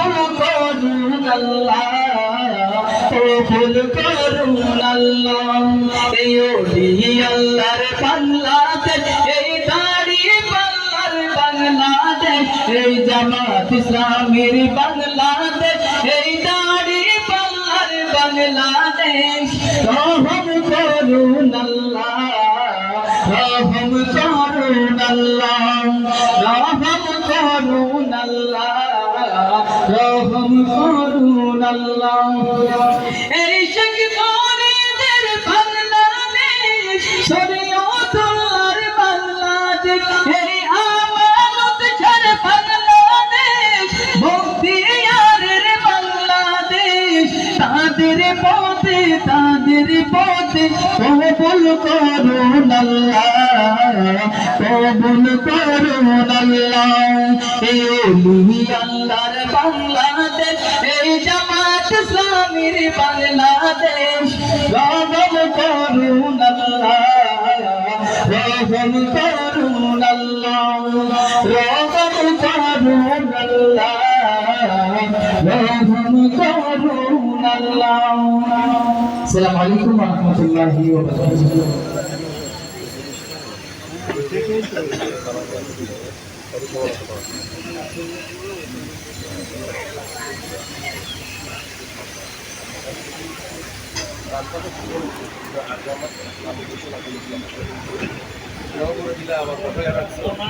কবুল করুন আল্লাহ কবুল করুন আল্লাহ এই ওলি আল্লাহর পাল্লাতে এই দাড়ি পাল্লার বাংলাদেশ, এই জামাত ইসলামের বাংলাদেশ, এই দাড়ি পাল্লার বাংলাদেশ। রহম করুন আল্লাহ রহম করুন আল্লাহ, রহম করুন আল্লাহ। রহম করুন আল্লাহ। এই শেখ ফরিদের বাংলাদেশ শরীয়তুল্লাহর বাংলাদেশ এই আমানত ছাড় বাংলাদেশ বখতিয়ারের বাংলাদেশ। তাদের পথে তাদের পথে কবুল করুন আল্লাহ। কবুল করুন আল্লাহ। এই ওলি আল্লাহর বাংলাদেশ, এই জামাত ইসলামীর বাংলাদেশ। রহম করুন আল্লাহ, রহম করুন আল্লাহ, রহম করুন আল্লাহ, রহম করুন আল্লাহ। আসসালামু আলাইকুম রাহমাতুল্লাহি ওয়া বারাকাতুহু তারপরে আমার বেশি লাগে আবার কোথায় রাখছো